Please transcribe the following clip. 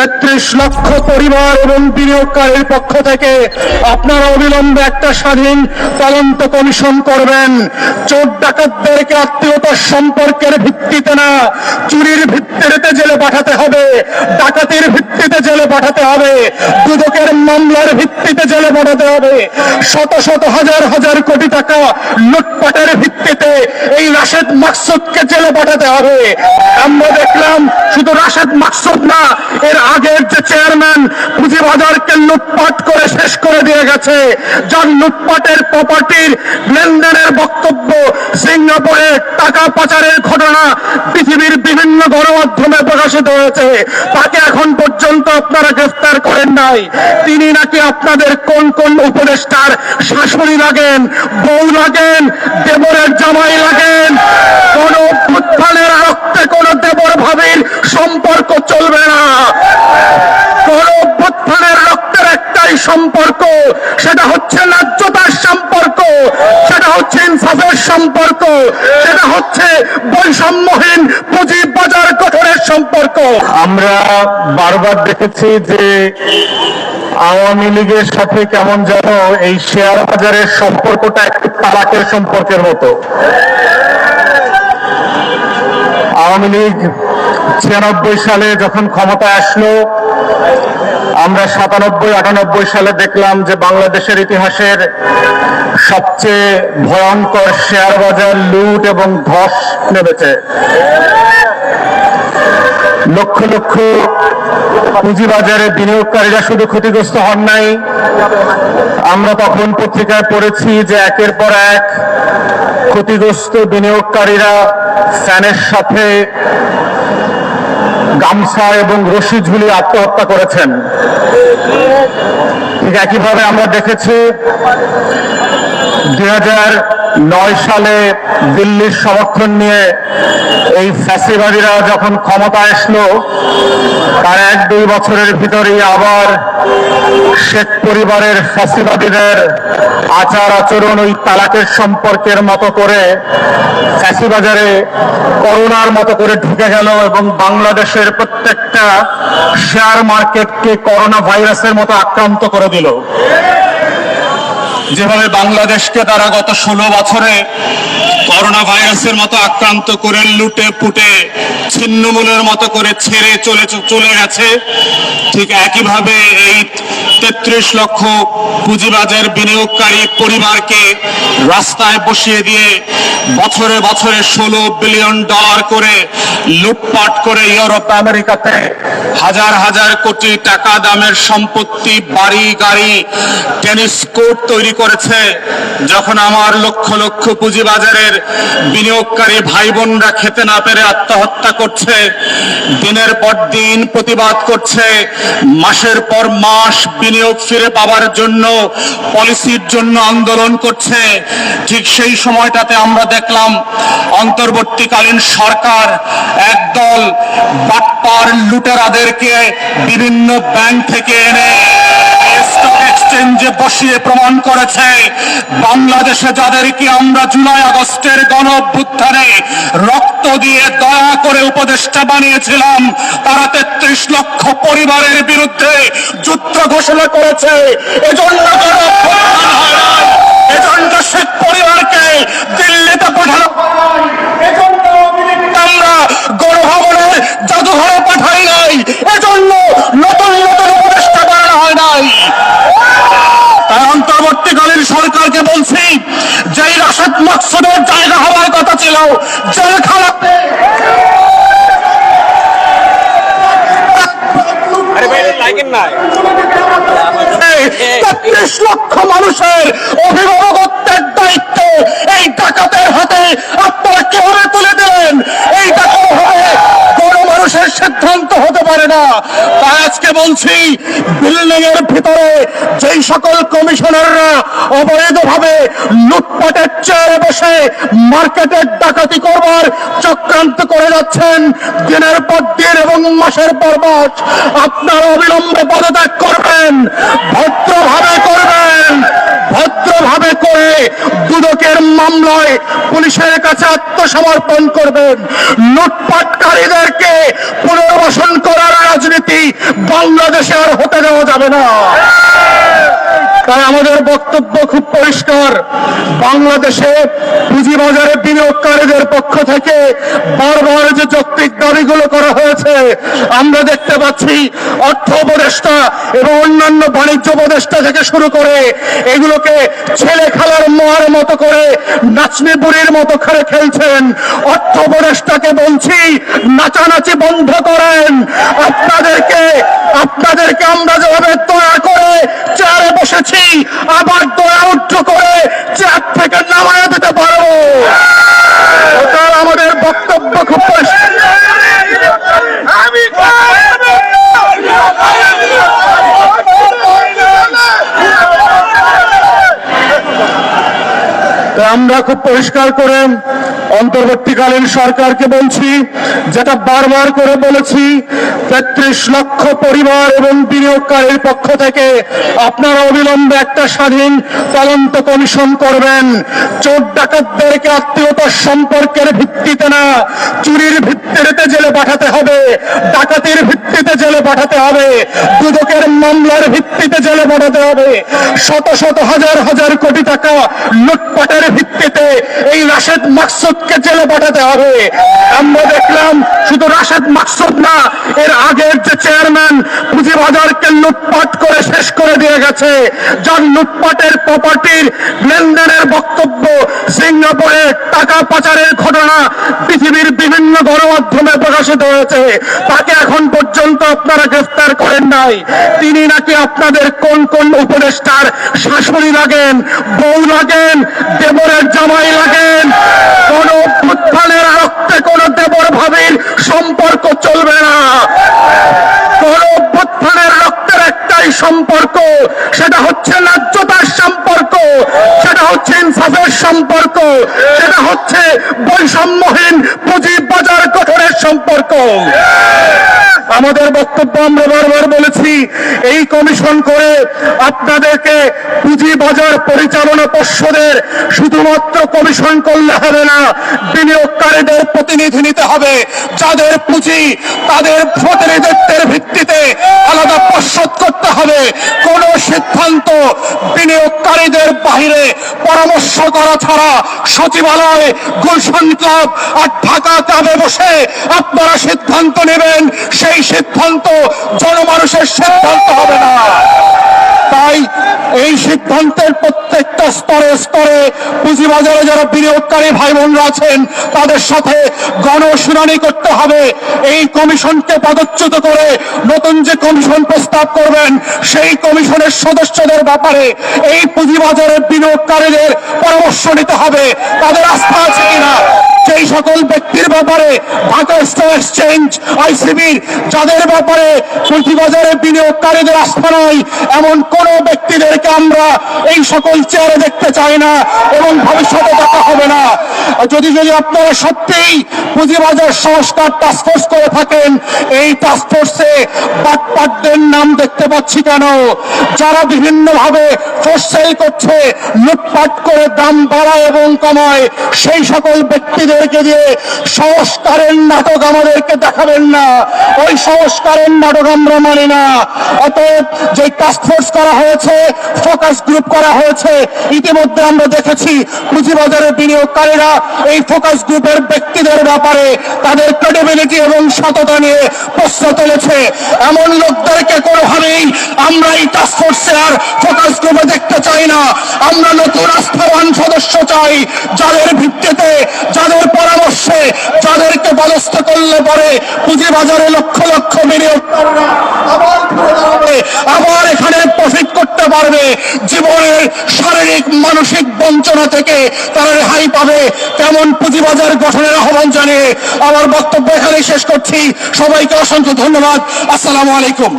তেত্রিশ লক্ষ পরিবার এবং বিনিয়োগকারীর পক্ষ থেকে আপনারা অবিলম্বে একটা স্বাধীন তদন্ত কমিশন করবেন। চোর ডাকাতদেরকে আত্মীয়তার সম্পর্কের ভিত্তিতে না, চুরির ভিত্তিতে জেলে পাঠাতে হবে, ডাকাতির ভিত্তিতে জেলে পাঠাতে হবে, দুদকের মামলার ভিত্তিতে জেলে পাঠাতে হবে। শত শত হাজার হাজার কোটি টাকা লুটপাটের ভিত্তিতে এই রাশেদ মাকসুদকে জেলে পাঠাতে হবে। আমরা দেখলাম শুধু রাশেদ মাকসুদ না, এর আগের যে চেয়ারম্যান পুঁজিবাজারকে লুটপাট করে শেষ করে দিয়ে গেছে, যার লুটপাটের প্রপার্টির লেনদেনের বক্তব্য, সিঙ্গাপুরে টাকা পাচারের ঘটনা পৃথিবীর বিভিন্ন গণমাধ্যমে প্রকাশিত হয়েছে। তাকে এখন পর্যন্ত আপনারা গ্রেফতার করেন নাই। তিনি নাকি আপনাদের কোন কোন উপদেষ্টার শাশুড়ি লাগেন, বউ লাগেন, দেবরের জামাই লাগেন কোন উত্থানের রক্তে কোন দেবর ভাবির সম্পর্ক চলবে না কোন অভ্যুত্থানের রক্তের একটাই সম্পর্ক, সেটা হচ্ছে ন্যায্যতার সম্পর্ক, সেটা হচ্ছে ইনসাফের সম্পর্ক, সেটা হচ্ছে বৈষম্যহীন পুঁজি বাজার গঠনের সম্পর্ক। আমরা বারবার দেখেছি যে আওয়ামী লীগের সাথে কেমন যেন এই শেয়ার বাজারের সম্পর্কটা একটু তালাকের সম্পর্কের মতো। আওয়ামী লীগ ছিয়ানব্বই সালে যখন ক্ষমতায় আসলো সাতানব্বই, আটানব্বই সালে দেখলাম যে বাংলাদেশের ইতিহাসের সবচেয়ে ভয়ঙ্কর শেয়ার বাজার লুট এবং ধস নেমেছে। লক্ষ লক্ষ পুঁজিবাজারে বিনিয়োগকারীরা শুধু ক্ষতিগ্রস্ত হন নাই। আমরা তখন পত্রিকায় পড়েছি যে একের পর এক ক্ষতিগ্রস্ত বিনিয়োগকারীরা ফ্যানের সাথে গামছা এবং রশি ঝুলি আত্মহত্যা করেছেন। ঠিক একইভাবে আমরা দেখেছি দুই নয় সালে দিল্লির সমর্থন নিয়ে এই ফ্যাসিবাদীরা যখন ক্ষমতা আসলো, তার এক দুই বছরের ভিতরেই আবার শেখ পরিবারের ফ্যাসিবাদীদের আচার আচরণ ওই তালাকের সম্পর্কের মতো করে ফ্যাসিবাজারে করোনার মতো করে ঢুকে গেল এবং বাংলাদেশের প্রত্যেকটা শেয়ার মার্কেটকে করোনা ভাইরাসের মতো আক্রান্ত করে দিল। যেভাবে বাংলাদেশকে তারা গত ষোলো বছরে করোনা ভাইরাসের মতো আক্রান্ত করে লুটে পুটে, ছিন্নমূলের মতো করে ছেড়ে চলে চলে গেছে, ঠিক একইভাবে এই তেত্রিশ লক্ষ পুঁজিবাজার বিনিয়োগকারী পরিবারকে রাস্তায় বসিয়ে দিয়ে বছরে বছরে ষোলো বিলিয়ন ডলার করে লুটপাট করে ইউরোপ, আমেরিকাতে হাজার হাজার কোটি টাকা দামের সম্পত্তি, বাড়ি, গাড়ি, টেনিস কোর্ট তৈরি করেছে, যখন আমার লক্ষ লক্ষ পুঁজিবাজারের বিনিয়োগকারী ভাই বোনরা খেতে না পেরে আত্মহত্যা করছে, দিনের পর দিন প্রতিবাদ করছে, মাসের পর মাস বিনিয়োগ ফিরে পাওয়ার জন্য, পলিসির জন্য আন্দোলন করছে, ঠিক সেই সময়টাতে আমরা দেখলাম অন্তর্বর্তীকালীন সরকার একদল বাটপার লুটেরাদেরকে বিভিন্ন ব্যাংক থেকে এনে এক্সচেঞ্জে বসিয়ে প্রমাণ করেছে বাংলাদেশে যাদেরকে আমরা জুলাই আগস্টের গণ অভ্যুত্থানে রক্ত দিয়ে দয়া করে উপদেষ্টা বানিয়েছিলাম, তারা তেত্রিশ লক্ষ পরিবারের বিরুদ্ধে যুদ্ধ ঘোষণা করেছে এজন্য। এজন্য শেখ পরিবারকে দিল্লিতে পাঠানো হয়। এজন্য আমরা গণভবনের জাদুঘরে পাঠাই নাই এজন্য নতুন নতুন উপদেষ্টা বানানো হয় নাই তাই অন্তর্বর্তীকালীন সরকারকে বলছি যে এই রাশেদ মকসুদের জায়গা হওয়ার কথা ছিল জেলখানাতে তেত্রিশ লক্ষ মানুষের অভিভাবকত্বের দায়িত্ব এই ডাকাতের হাতে আপনারা কীভাবে তুলে দিলেন? এই সিদ্ধান্ত হতে পারে না। তাই আজকে বলছি বিল্ডিং এর ভিতরে যেই সকল কমিশনাররা অবৈধভাবে লুটপাটের চেয়ারে বসে মার্কেটের ডাকাতি করবার চক্রান্ত করে যাচ্ছেন, দিনের পর দিন এবং মাসের পর মাস আপনারা অবিলম্বে পদত্যাগ করবেন, ভদ্রভাবে করবেন মামলা মামলায় পুলিশের কাছে আত্মসমর্পণ করবেন। লুটপাটকারীদেরকে পুনর্বাসন করার রাজনীতি বাংলাদেশে আর হতে দেওয়া যাবে না। তাই আমাদের বক্তব্য খুব পরিষ্কার। বাংলাদেশে পুঁজিবাজারে বিনিয়োগকারীদের পক্ষ থেকে বারবার যে যৌক্তিক দাবিগুলো করা হয়েছে, আমরা দেখতে পাচ্ছি অর্থ উপদেষ্টা এবং অন্যান্য বাণিজ্য উপদেষ্টা থেকে শুরু করে এগুলোকে ছেলে খেলার মোয়ার মতো করে নাচনি বুড়ির মতো খেলে খেলছেন। অর্থ উপদেষ্টাকে বলছি, নাচানাচি বন্ধ করেন। আপনাদেরকে আপনাদেরকে আমরা যেভাবে দয়া করে আবার উচ্চ করে চেয়ার থেকে নামায় দিতে পারব। ওটার আমাদের বক্তব্য খুব আমরা খুব পরিষ্কার করে অন্তর্বর্তীকালীন সরকারকে বলছি, যেটা বারবার করে বলেছি তেত্রিশ লক্ষ পরিবার এবং বিনিয়োগকারীর পক্ষ থেকে আপনারা অবিলম্বে একটা স্বাধীন তদন্ত কমিশন করবেন। চোর ডাকাতদেরকে আত্মীয়তার সম্পর্কের ভিত্তিতে না, চুরির ভিত্তিতে জেলে পাঠাতে হবে, ডাকাতির ভিত্তিতে জেলে পাঠাতে হবে, দুদকের মামলার ভিত্তিতে জেলে পাঠাতে হবে, শত শত হাজার হাজার কোটি টাকা লুটপাটের ভিত্তিতে এই রাশেদ মাকসুদকে জেলে পাঠাতে হবে। আমরা দেখলাম শুধু রাশেদ মাকসুদ না, এর আগের যে চেয়ারম্যান পুঁজিবাজারকে লুটপাট করে শেষ করে দিয়ে গেছে। যার লুটপাটের প্রপার্টির লেনদেনের বক্তব্য, সিঙ্গাপুরে টাকা পাচারের ঘটনা পৃথিবীর বিভিন্ন গণমাধ্যমে প্রকাশিত হয়েছে। তাকে এখন পর্যন্ত আপনারা করেন নাই। তিনি নাকি আপনাদের কোন কোন উপদেষ্টার শাশুড়ি লাগেন, বউ লাগেন, দেবরের জামাই লাগেন? কোন অভ্যুত্থানের রক্তে কোন দেবর ভাবির সম্পর্ক চলবে না। কোন অভ্যুত্থানের রক্তের একটাই সম্পর্ক, সেটা হচ্ছে ন্যায্যতার সম্পর্ক। হচ্ছে ইনসাফের সম্পর্ক। সেটা হচ্ছে বৈষম্যহীন পুঁজি বাজার গঠনের সম্পর্ক। আমাদের বক্তব্য আমরা বারবার বলেছি, এই কমিশন করে আপনাদেরকে পুঁজি বাজার পরিচালনা পর্ষদের শুধুমাত্র কমিশন করলে হবে না, বিনিয়োগকারীদের প্রতিনিধি নিতে হবে। যাদের পুঁজি তাদের প্রতিনিধিত্বের ভিত্তিতে আলাদা পর্ষদ হবে। কোন সিদ্ধান্ত বিনিয়োগকারীদের বাহিরে পরামর্শ করা ছাড়া সচিবালয়, গুলশান ক্লাব আর ঢাকা ক্লাবে বসে আপনারা সিদ্ধান্ত নেবেন। সেই সিদ্ধান্ত জনমানুষের সিদ্ধান্ত হবে না। তাই এই সিদ্ধান্তের প্রত্যেকটা স্তরে স্তরে পুঁজিবাজারে যারা বিনিয়োগকারী ভাই বোনরা আছেন, তাদের সাথে গণশুনানি করতে হবে। এই কমিশনকে পদচ্যুত করে নতুন যে কমিশন প্রস্তাব করবেন, সেই কমিশনের সদস্যদের ব্যাপারে এই পুঁজিবাজারের বিনিয়োগকারীদের পরামর্শ নিতে হবে। তাদের আস্থা আছে কিনা? সেই সকল ব্যক্তির ব্যাপারে ঢাকা স্টক এক্সচেঞ্জ আইসিবির যাদের ব্যাপারে পুঁজিবাজারে বিনিয়োগকারীদের আস্থা নয় এমন কোন ব্যক্তিদেরকে আমরা এই সকল চেয়ারে দেখতে চাই না এবং ভবিষ্যতে দেখা হবে না। যদি যদি আপনারা সত্যিই পুঁজিবাজার সংস্কার টাস্কফোর্স করে থাকেন, এই টাস্কফোর্সে বাটপাটদের নাম দেখতে পাচ্ছি কেন? যারা বিভিন্নভাবে ফোর্স সেল করছে, লুটপাট করে দাম বাড়ায় এবং কমায়, সেই সকল ব্যক্তিদেরকে দিয়ে সংস্কারের নাটক আমাদেরকে দেখাবেন না। ওই সংস্কারের নাটক আমরা মানি না। অতএব যে টাস্কফোর্স করা হয়েছে ফোকাস গ্রুপ করা হয়েছে, ইতিমধ্যে আমরা দেখেছি পুঁজিবাজারের বিনিয়োগকারীরা এই ফোকাস গ্রুপের ব্যক্তিদের ব্যাপারে তাদের ক্রেডিবিলিটি এবং সততা নিয়ে প্রশ্ন তুলেছে। এমন লোকদেরকে কোনোভাবেই আমরা এই টাস্কফোর্সে আর ফোকাস গ্রুপে দেখতে চাই না। আমরা নতুন আস্থাবান সদস্য চাই, যাদের ভিত্তিতে, যাদের পরামর্শে, যাদেরকে পদস্থ করলে পরে পুঁজিবাজারে লক্ষ লক্ষ বিনিয়োগকারীরা আবার আবার এখানে প্রফিট করতে পারবে। জীবনের শারীরিক, মানসিক বঞ্চনা থেকে তারা রেহাই পাবে। তেমন পুঁজিবাজার গঠনের আহ্বান জানিয়ে আমার বক্তব্য এখানেই শেষ করছি। সবাইকে অসংখ্য ধন্যবাদ। আসসালামু আলাইকুম।